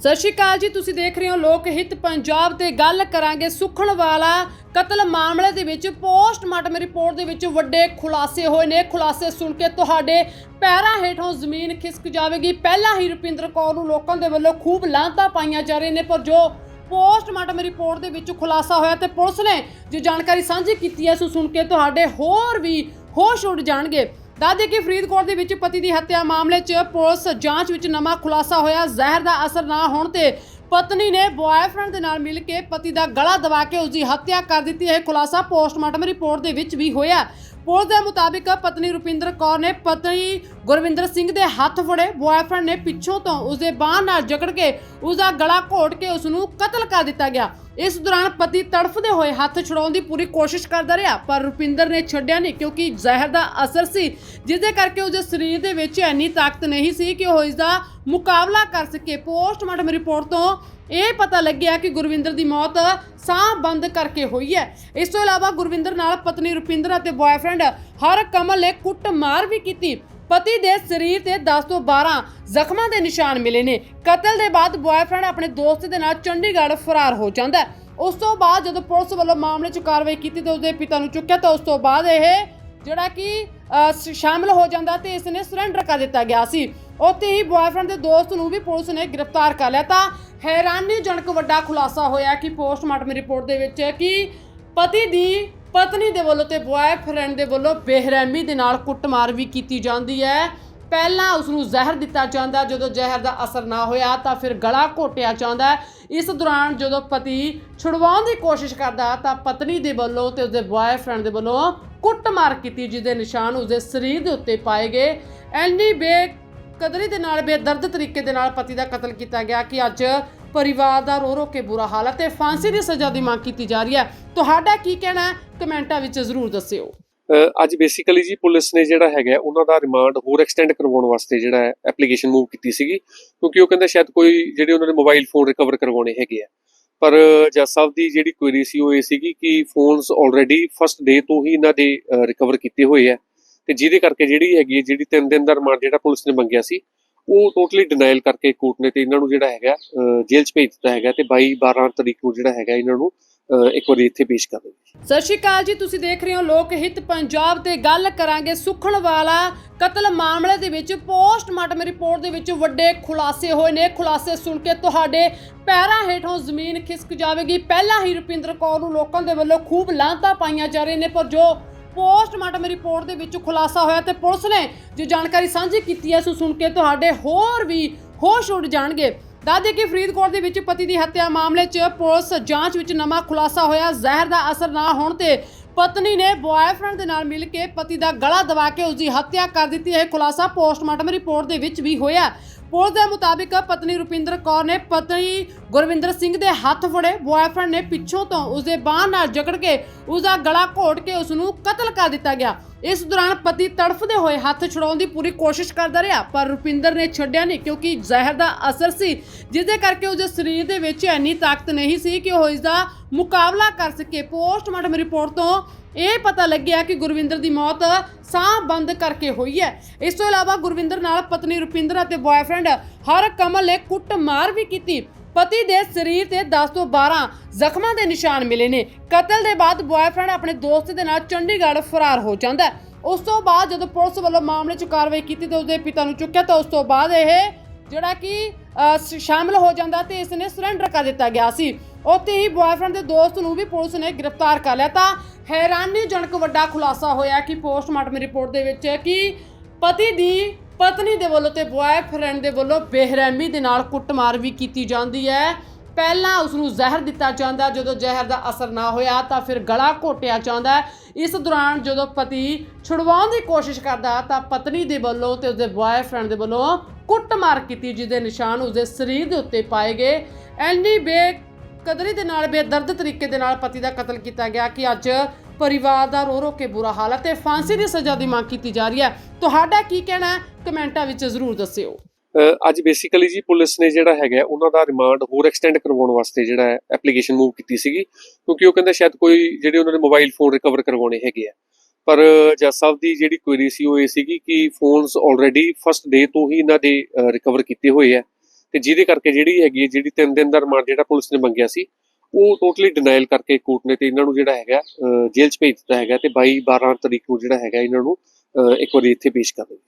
ਸਤਿ ਸ਼੍ਰੀ ਅਕਾਲ ਜੀ, ਤੁਸੀਂ ਦੇਖ ਰਹੇ ਹੋ ਲੋਕ ਹਿੱਤ ਪੰਜਾਬ ਤੇ ਗੱਲ ਕਰਾਂਗੇ ਸੁਖਣ ਵਾਲਾ ਕਤਲ ਮਾਮਲੇ ਦੇ ਵਿੱਚ ਪੋਸਟਮਾਰਟਮ ਰਿਪੋਰਟ ਦੇ ਵਿੱਚ ਵੱਡੇ ਖੁਲਾਸੇ ਹੋਏ ਨੇ। ਖੁਲਾਸੇ ਸੁਣ ਕੇ ਤੁਹਾਡੇ ਪੈਰਾਂ ਹੇਠੋਂ ਜ਼ਮੀਨ ਖਿਸਕ ਜਾਵੇਗੀ। ਪਹਿਲਾਂ ਹੀ ਰੁਪਿੰਦਰ ਕੌਰ ਨੂੰ ਲੋਕਾਂ ਦੇ ਵੱਲੋਂ ਖੂਬ ਲਾਂਤਾਂ ਪਾਈਆਂ ਜਾ ਰਹੀਆਂ ਨੇ, ਪਰ ਜੋ ਪੋਸਟਮਾਰਟਮ ਰਿਪੋਰਟ ਦੇ ਵਿੱਚ ਖੁਲਾਸਾ ਹੋਇਆ ਤੇ ਪੁਲਿਸ ਨੇ ਜੋ ਜਾਣਕਾਰੀ ਸਾਂਝੀ ਕੀਤੀ ਹੈ ਸੋ ਸੁਣ ਕੇ ਤੁਹਾਡੇ ਹੋਰ ਵੀ ਹੋਸ਼ ਉੱਡ ਜਾਣਗੇ। ਦਾਦੇ ਕਿ ਫਰੀਦਕੋਟ ਦੇ ਵਿੱਚ ਪਤੀ ਦੀ ਹੱਤਿਆ ਮਾਮਲੇ 'ਚ ਪੁਲਿਸ ਜਾਂਚ ਵਿੱਚ ਨਵਾਂ ਖੁਲਾਸਾ ਹੋਇਆ। ਜ਼ਹਿਰ ਦਾ ਅਸਰ ਨਾ ਹੋਣ ਤੇ ਪਤਨੀ ਨੇ ਬॉयਫ੍ਰੈਂਡ ਦੇ ਨਾਲ ਮਿਲ ਕੇ ਪਤੀ ਦਾ ਗਲਾ ਦਬਾ ਕੇ ਉਸ ਦੀ ਹੱਤਿਆ ਕਰ ਦਿੱਤੀ। ਇਹ ਖੁਲਾਸਾ ਪੋਸਟਮਾਰਟਮ ਰਿਪੋਰਟ ਦੇ ਵਿੱਚ ਵੀ ਹੋਇਆ। ਪੁਲਿਸ ਦੇ ਮੁਤਾਬਿਕ ਪਤਨੀ ਰੁਪਿੰਦਰ ਕੌਰ ਨੇ ਪਤਨੀ ਗੁਰਵਿੰਦਰ ਸਿੰਘ ਦੇ ਹੱਥ ਫੜੇ ਬॉयਫ੍ਰੈਂਡ ਨੇ ਪਿੱਛੋਂ ਤੋਂ ਉਸ ਦੇ ਬਾਹ ਨਾਲ ਜਕੜ ਕੇ ਉਸ ਦਾ ਗਲਾ ਘੋਟ ਕੇ ਉਸ ਨੂੰ ਕਤਲ ਕਰ ਦਿੱਤਾ ਗਿਆ। ਇਸ ਦੌਰਾਨ ਪਤੀ ਤੜਫਦੇ ਹੋਏ ਹੱਥ ਛੁਡਾਉਣ ਦੀ ਪੂਰੀ ਕੋਸ਼ਿਸ਼ ਕਰਦਾ ਰਿਹਾ, ਪਰ ਰੁਪਿੰਦਰ ਨੇ ਛੱਡਿਆ ਨਹੀਂ ਕਿਉਂਕਿ ਜ਼ਹਿਰ ਦਾ ਅਸਰ ਸੀ ਜਿਸ ਦੇ ਕਰਕੇ ਉਸ ਦੇ ਸਰੀਰ ਦੇ ਵਿੱਚ ਇੰਨੀ ਤਾਕਤ ਨਹੀਂ ਸੀ ਕਿ ਉਹ ਇਸ ਦਾ ਮੁਕਾਬਲਾ ਕਰ ਸਕੇ। ਪੋਸਟਮਾਰਟਮ ਰਿਪੋਰਟ ਤੋਂ ਇਹ ਪਤਾ ਲੱਗਿਆ ਕਿ ਗੁਰਵਿੰਦਰ ਦੀ ਮੌਤ ਸਾਹ ਬੰਦ ਕਰਕੇ ਹੋਈ ਹੈ। ਇਸ ਤੋਂ ਇਲਾਵਾ ਗੁਰਵਿੰਦਰ ਨਾਲ ਪਤਨੀ ਰੁਪਿੰਦਰ ਅਤੇ ਬॉयਫ੍ਰੈਂਡ ਹਰ ਕਮਲ ਨੇ ਕੁੱਟਮਾਰ ਵੀ ਕੀਤੀ। ਪਤੀ ਦੇ ਸਰੀਰ ਤੇ 10 ਤੋਂ 12 ਜ਼ਖਮਾਂ ਦੇ ਨਿਸ਼ਾਨ ਮਿਲੇ ਨੇ। ਕਤਲ ਦੇ ਬਾਅਦ ਬॉयਫ੍ਰੈਂਡ ਆਪਣੇ ਦੋਸਤ ਦੇ ਨਾਲ ਚੰਡੀਗੜ੍ਹ ਫਰਾਰ ਹੋ ਜਾਂਦਾ ਹੈ। ਉਸ ਤੋਂ ਬਾਅਦ ਜਦੋਂ ਪੁਲਿਸ ਵੱਲੋਂ ਮਾਮਲੇ 'ਚ ਕਾਰਵਾਈ ਕੀਤੀ ਤੇ ਉਸਦੇ ਪਿਤਾ ਨੂੰ ਚੁੱਕਿਆ ਤਾਂ ਉਸ ਤੋਂ ਬਾਅਦ ਇਹ ਜਿਹੜਾ ਕਿ ਅ, ਸ਼ਾਮਲ ਹੋ ਜਾਂਦਾ ਤੇ ਇਸ ਨੇ ਸਰੈਂਡਰ ਕਰ ਦਿੱਤਾ ਗਿਆ ਸੀ। ਉੱਥੇ ਹੀ ਬॉयਫ੍ਰੈਂਡ ਦੇ ਦੋਸਤ ਨੂੰ ਵੀ ਪੁਲਿਸ ਨੇ ਗ੍ਰਿਫਤਾਰ ਕਰ ਲਿਆ ਤਾਂ ਹੈਰਾਨੀਜਨਕ ਵੱਡਾ ਖੁਲਾਸਾ ਹੋਇਆ ਕਿ ਪੋਸਟਮਾਰਟਮ ਰਿਪੋਰਟ ਦੇ ਵਿੱਚ ਕਿ ਪਤੀ ਦੀ ਪਤਨੀ ਦੇ ਵੱਲੋਂ ਤੇ ਬॉयਫ੍ਰੈਂਡ ਦੇ ਵੱਲੋਂ ਬੇਰਹਿਮੀ ਦੇ ਨਾਲ ਕੁੱਟਮਾਰ ਵੀ ਕੀਤੀ ਜਾਂਦੀ ਹੈ। ਪਹਿਲਾਂ ਉਸ ਨੂੰ ਜ਼ਹਿਰ ਦਿੱਤਾ ਜਾਂਦਾ, ਜਦੋਂ ਜ਼ਹਿਰ ਦਾ ਅਸਰ ਨਾ ਹੋਇਆ ਤਾਂ ਫਿਰ ਗਲਾ ਘੋਟਿਆ ਜਾਂਦਾ ਇਸ ਦੌਰਾਨ ਜਦੋਂ ਪਤੀ ਛੁਡਵਾਉਣ ਦੀ ਕੋਸ਼ਿਸ਼ ਕਰਦਾ ਤਾਂ ਪਤਨੀ ਦੇ ਵੱਲੋਂ ਤੇ ਉਸਦੇ ਬॉयਫ੍ਰੈਂਡ ਦੇ ਵੱਲੋਂ ਕੁੱਟਮਾਰ ਕੀਤੀ, ਜਿਹਦੇ ਨਿਸ਼ਾਨ ਉਸਦੇ ਸਰੀਰ ਦੇ ਉੱਤੇ ਪਾਏ ਗਏ। ਐਨੀ ਬੇਕਦਰੀ ਦੇ ਨਾਲ, ਬੇਦਰਦ ਤਰੀਕੇ ਦੇ ਨਾਲ ਪਤੀ ਦਾ ਕਤਲ ਕੀਤਾ ਗਿਆ ਕਿ ਅੱਜ ਪਰਿਵਾਰ ਦਾ ਰੋ ਰੋ ਕੇ ਬੁਰਾ ਹਾਲ ਹੈ ਤੇ ਫਾਂਸੀ ਦੀ ਸਜ਼ਾ ਦੀ ਮੰਗ ਕੀਤੀ ਜਾ ਰਹੀ ਹੈ। ਤੁਹਾਡਾ ਕੀ ਕਹਿਣਾ ਹੈ? ਕਮੈਂਟਾਂ ਵਿੱਚ ਜ਼ਰੂਰ ਦੱਸਿਓ। ਅੱਜ ਬੇਸਿਕਲੀ ਜੀ ਪੁਲਿਸ ਨੇ ਜਿਹੜਾ ਹੈਗਾ ਉਹਨਾਂ ਦਾ ਰਿਮਾਂਡ ਹੋਰ ਐਕਸਟੈਂਡ ਕਰਵਾਉਣ ਵਾਸਤੇ ਜਿਹੜਾ ਹੈ ਐਪਲੀਕੇਸ਼ਨ ਮੂਵ ਕੀਤੀ ਸੀਗੀ। ਕਿਉਂਕਿ ਉਹ ਕਹਿੰਦੇ ਸ਼ਾਇਦ ਕੋਈ ਜਿਹੜੇ ਉਹਨਾਂ ਨੇ ਮੋਬਾਈਲ ਫੋਨ ਰਿਕਵਰ ਕਰਵਾਉਣੇ ਹੈਗੇ ਆ। ਪਰ ਜੱਜ ਸਾਹਿਬ ਦੀ ਜਿਹੜੀ ਕੁਐਰੀ ਸੀ ਉਹ ਇਹ ਸੀਗੀ ਕਿ ਫੋਨਸ ਆਲਰੇਡੀ ਫਸਟ ਡੇ ਤੋਂ ਹੀ ਇਹਨਾਂ ਦੇ ਰਿਕਵਰ ਕੀਤੇ ਹੋਏ ਆ। ਤੇ ਜਿਹਦੇ ਕਰਕੇ ਜਿਹੜੀ ਹੈਗੀ ਹੈ, ਜਿਹੜੀ 3 ਦਿਨ ਦਾ ਰਿਮਾਂਡ ਜਿਹੜਾ ਪੁਲਿਸ ਨੇ ਮੰਗਿਆ ਸੀ ਉਹ ਟੋਟਲੀ ਡਿਨਾਈਲ ਕਰਕੇ ਕੋਰਟ ਨੇ ਤੇ ਇਹਨਾਂ ਨੂੰ ਜਿਹੜਾ ਹੈਗਾ ਜੇਲ੍ਹ 'ਚ ਭੇਜ ਦਿੱਤਾ ਹੈਗਾ ਤੇ 22 12 ਤਰੀਕ ਨੂੰ ਜਿਹੜਾ ਹੈਗਾ ਇਹਨਾਂ ਨੂੰ ਇੱਕ ਵਾਰੀ ਇੱਥੇ ਪੇਸ਼ ਕਰ ਦੇਣਗੇ ਸਤਿ ਸ਼੍ਰੀ ਅਕਾਲ ਜੀ, ਤੁਸੀਂ ਦੇਖ ਰਹੇ ਹੋ ਲੋਕ ਹਿੱਤ ਪੰਜਾਬ ਤੇ ਗੱਲ ਕਰਾਂਗੇ ਸੁਖਣ ਕਤਲ ਮਾਮਲੇ ਦੇ ਵਿੱਚ। ਪੋਸਟਮਾਰਟਮ ਰਿਪੋਰਟ ਦੇ ਵਿੱਚ ਵੱਡੇ ਖੁਲਾਸੇ ਹੋਏ ਨੇ। ਖੁਲਾਸੇ ਸੁਣ ਕੇ ਤੁਹਾਡੇ ਪੈਰਾਂ ਹੇਠੋਂ ਜ਼ਮੀਨ ਖਿਸਕ ਜਾਵੇਗੀ। ਪਹਿਲਾਂ ਹੀ ਰੁਪਿੰਦਰ ਕੌਰ ਨੂੰ ਲੋਕਾਂ ਦੇ ਵੱਲੋਂ ਖੂਬ ਲਾਂਤਾਂ ਪਾਈਆਂ ਜਾ ਰਹੀਆਂ ਨੇ, ਪਰ ਜੋ ਪੋਸਟਮਾਰਟਮ ਰਿਪੋਰਟ ਦੇ ਵਿੱਚ ਖੁਲਾਸਾ ਹੋਇਆ ਤੇ ਪੁਲਿਸ ਨੇ ਜੋ ਜਾਣਕਾਰੀ ਸਾਂਝੀ ਕੀਤੀ ਹੈ ਸੋ ਸੁਣ ਕੇ ਤੁਹਾਡੇ ਹੋਰ ਵੀ ਹੋਸ਼ ਉੱਡ ਜਾਣਗੇ। ਦਾਦੇ ਕਿ ਫਰੀਦਕੋਟ ਦੇ ਵਿੱਚ ਪਤੀ ਦੀ ਹੱਤਿਆ ਮਾਮਲੇ 'ਚ ਪੁਲਿਸ ਜਾਂਚ ਵਿੱਚ ਨਵਾਂ ਖੁਲਾਸਾ ਹੋਇਆ। ਜ਼ਹਿਰ ਦਾ ਅਸਰ ਨਾ ਹੋਣ ਤੇ ਪਤਨੀ ਨੇ ਬॉयਫ੍ਰੈਂਡ ਦੇ ਨਾਲ ਮਿਲ ਕੇ ਪਤੀ ਦਾ ਗਲਾ ਦਬਾ ਕੇ ਉਸ ਦੀ ਹੱਤਿਆ ਕਰ ਦਿੱਤੀ। ਇਹ ਖੁਲਾਸਾ ਪੋਸਟਮਾਰਟਮ ਰਿਪੋਰਟ ਦੇ ਵਿੱਚ ਵੀ ਹੋਇਆ। ਪੁਲਿਸ ਦੇ ਮੁਤਾਬਿਕ ਪਤਨੀ ਰੁਪਿੰਦਰ ਕੌਰ ਨੇ ਪਤਨੀ ਗੁਰਵਿੰਦਰ ਸਿੰਘ ਦੇ ਹੱਥ ਫੜੇ। ਬॉयਫ੍ਰੈਂਡ ਨੇ ਪਿੱਛੋਂ ਤੋਂ ਉਸ ਦੇ ਬਾਹ ਨਾਲ ਜਕੜ ਕੇ ਉਸ ਦਾ ਗਲਾ ਘੋਟ ਕੇ ਉਸ ਨੂੰ ਕਤਲ ਕਰ ਦਿੱਤਾ ਗਿਆ। ਇਸ ਦੌਰਾਨ ਪਤੀ ਤੜਫਦੇ ਹੋਏ ਹੱਥ ਛੁਡਾਉਣ ਦੀ ਪੂਰੀ ਕੋਸ਼ਿਸ਼ ਕਰਦਾ ਰਿਹਾ, ਪਰ ਰੁਪਿੰਦਰ ਨੇ ਛੱਡਿਆ ਨਹੀਂ ਕਿਉਂਕਿ ਜ਼ਹਿਰ ਦਾ ਅਸਰ ਸੀ ਜਿਸ ਦੇ ਕਰਕੇ ਉਸ ਸਰੀਰ ਦੇ ਵਿੱਚ ਇੰਨੀ ਤਾਕਤ ਨਹੀਂ ਸੀ ਕਿ ਉਹ ਇਸ ਦਾ ਮੁਕਾਬਲਾ ਕਰ ਸਕੇ। ਪੋਸਟਮਾਰਟਮ ਰਿਪੋਰਟ ਤੋਂ ਇਹ ਪਤਾ ਲੱਗਿਆ ਕਿ ਗੁਰਵਿੰਦਰ ਦੀ ਮੌਤ ਸਾਹ ਬੰਦ ਕਰਕੇ ਹੋਈ ਹੈ। ਇਸ ਤੋਂ ਇਲਾਵਾ ਗੁਰਵਿੰਦਰ ਨਾਲ ਪਤਨੀ ਰੁਪਿੰਦਰ ਅਤੇ ਬॉयਫ੍ਰੈਂਡ ਹਰ ਕਮਲ ਨੇ ਕੁੱਟਮਾਰ ਵੀ ਕੀਤੀ। ਪਤੀ ਦੇ ਸਰੀਰ ਤੇ 10 ਤੋਂ 12 ਜ਼ਖਮਾਂ ਦੇ ਨਿਸ਼ਾਨ ਮਿਲੇ ਨੇ। ਕਤਲ ਦੇ ਬਾਅਦ ਬॉयਫ੍ਰੈਂਡ ਆਪਣੇ ਦੋਸਤ ਦੇ ਨਾਲ ਚੰਡੀਗੜ੍ਹ ਫਰਾਰ ਹੋ ਜਾਂਦਾ ਹੈ। ਉਸ ਤੋਂ ਬਾਅਦ ਜਦੋਂ ਪੁਲਿਸ ਵੱਲੋਂ ਮਾਮਲੇ 'ਚ ਕਾਰਵਾਈ ਕੀਤੀ ਤੇ ਉਸਦੇ ਪਿਤਾ ਨੂੰ ਚੁੱਕਿਆ ਤਾਂ ਉਸ ਤੋਂ ਬਾਅਦ ਇਹ ਜਿਹੜਾ ਕਿ ਅ, ਸ਼ਾਮਲ ਹੋ ਜਾਂਦਾ ਤੇ ਇਸ ਨੇ ਸਰੈਂਡਰ ਕਰ ਦਿੱਤਾ ਗਿਆ ਸੀ। ਉੱਥੇ ਹੀ ਬॉयਫ੍ਰੈਂਡ ਦੇ ਦੋਸਤ ਨੂੰ ਵੀ ਪੁਲਿਸ ਨੇ ਗ੍ਰਿਫਤਾਰ ਕਰ ਲਿਆ ਤਾਂ ਹੈਰਾਨੀਜਨਕ ਵੱਡਾ ਖੁਲਾਸਾ ਹੋਇਆ ਕਿ ਪੋਸਟਮਾਰਟਮ ਰਿਪੋਰਟ ਦੇ ਵਿੱਚ ਕਿ ਪਤੀ ਦੀ ਪਤਨੀ ਦੇ ਵੱਲੋਂ ਤੇ ਬॉयਫ੍ਰੈਂਡ ਦੇ ਵੱਲੋਂ ਬੇਰਹਿਮੀ ਦੇ ਨਾਲ ਕੁੱਟਮਾਰ ਵੀ ਕੀਤੀ ਜਾਂਦੀ ਹੈ। ਪਹਿਲਾਂ ਉਸ ਨੂੰ ਜ਼ਹਿਰ ਦਿੱਤਾ ਜਾਂਦਾ, ਜਦੋਂ ਜ਼ਹਿਰ ਦਾ ਅਸਰ ਨਾ ਹੋਇਆ ਤਾਂ ਫਿਰ ਗਲਾ ਘੋਟਿਆ ਜਾਂਦਾ ਇਸ ਦੌਰਾਨ ਜਦੋਂ ਪਤੀ ਛੁਡਵਾਉਣ ਦੀ ਕੋਸ਼ਿਸ਼ ਕਰਦਾ ਤਾਂ ਪਤਨੀ ਦੇ ਵੱਲੋਂ ਤੇ ਉਸਦੇ ਬॉयਫ੍ਰੈਂਡ ਦੇ ਵੱਲੋਂ ਕੁੱਟਮਾਰ ਕੀਤੀ ਜਿਹਦੇ ਨਿਸ਼ਾਨ ਉਸਦੇ ਸਰੀਰ ਦੇ ਉੱਤੇ ਪਾਏ ਗਏ। ਐਨੀ ਬੇਕਦਰੀ ਦੇ ਨਾਲ, ਬੇਦਰਦ ਤਰੀਕੇ ਦੇ ਨਾਲ ਪਤੀ ਦਾ ਕਤਲ ਕੀਤਾ ਗਿਆ ਕਿ ਅੱਜ ਪਰਿਵਾਰ ਦਾ ਰੋ ਰੋ ਕੇ ਬੁਰਾ ਹਾਲ ਹੈ ਤੇ ਫਾਂਸੀ ਦੀ ਸਜ਼ਾ ਦੀ ਮੰਗ ਕੀਤੀ ਜਾ ਰਹੀ ਹੈ। ਤੁਹਾਡਾ ਕੀ ਕਹਿਣਾ ਹੈ? ਕਮੈਂਟਾਂ ਵਿੱਚ ਜ਼ਰੂਰ ਦੱਸਿਓ। ਅੱਜ ਬੇਸਿਕਲੀ ਜੀ ਪੁਲਿਸ ਨੇ ਜਿਹੜਾ ਹੈਗਾ, ਉਹਨਾਂ ਦਾ ਰਿਮਾਂਡ ਹੋਰ ਐਕਸਟੈਂਡ ਕਰਵਾਉਣ ਵਾਸਤੇ ਜਿਹੜਾ ਹੈ ਐਪਲੀਕੇਸ਼ਨ ਮੂਵ ਕੀਤੀ ਸੀਗੀ। ਕਿਉਂਕਿ ਉਹ ਕਹਿੰਦੇ ਸ਼ਾਇਦ ਕੋਈ ਜਿਹੜੇ ਉਹਨਾਂ ਨੇ ਮੋਬਾਈਲ ਫੋਨ ਰਿਕਵਰ ਕਰਵਾਉਣੇ ਹੈਗੇ ਆ। ਪਰ ਜੱਜ ਸਾਹਿਬ ਦੀ ਜਿਹੜੀ ਕੁਐਰੀ ਸੀ ਉਹ ਇਹ ਸੀਗੀ ਕਿ ਫੋਨਸ ਆਲਰੇਡੀ ਫਸਟ ਡੇ ਤੋਂ ਹੀ ਇਹਨਾਂ ਦੇ ਰਿਕਵਰ ਕੀਤੇ ਹੋਏ ਆ। ਤੇ ਜਿਹਦੇ ਕਰਕੇ ਜਿਹੜੀ ਹੈਗੀ ਹੈ ਜਿਹੜੀ 3 ਦਿਨ ਦਾ ਰਿਮਾਂਡ ਜਿਹੜਾ ਪੁਲਿਸ ਨੇ ਮੰਗਿਆ ਸੀ ਉਹ ਟੋਟਲੀ ਡਿਨਾਈਲ ਕਰਕੇ ਕੋਰਟ ਨੇ ਤੇ ਇਹਨਾਂ ਨੂੰ ਜਿਹੜਾ ਹੈਗਾ ਅਹ, ਜੇਲ੍ਹ 'ਚ ਭੇਜ ਦਿੱਤਾ ਹੈਗਾ ਤੇ 22 12 ਤਰੀਕ ਨੂੰ ਜਿਹੜਾ ਹੈਗਾ ਇਹਨਾਂ ਨੂੰ ਅਹ, ਇੱਕ ਵਾਰੀ ਇੱਥੇ ਪੇਸ਼ ਕਰ ਦਿੱਤਾ।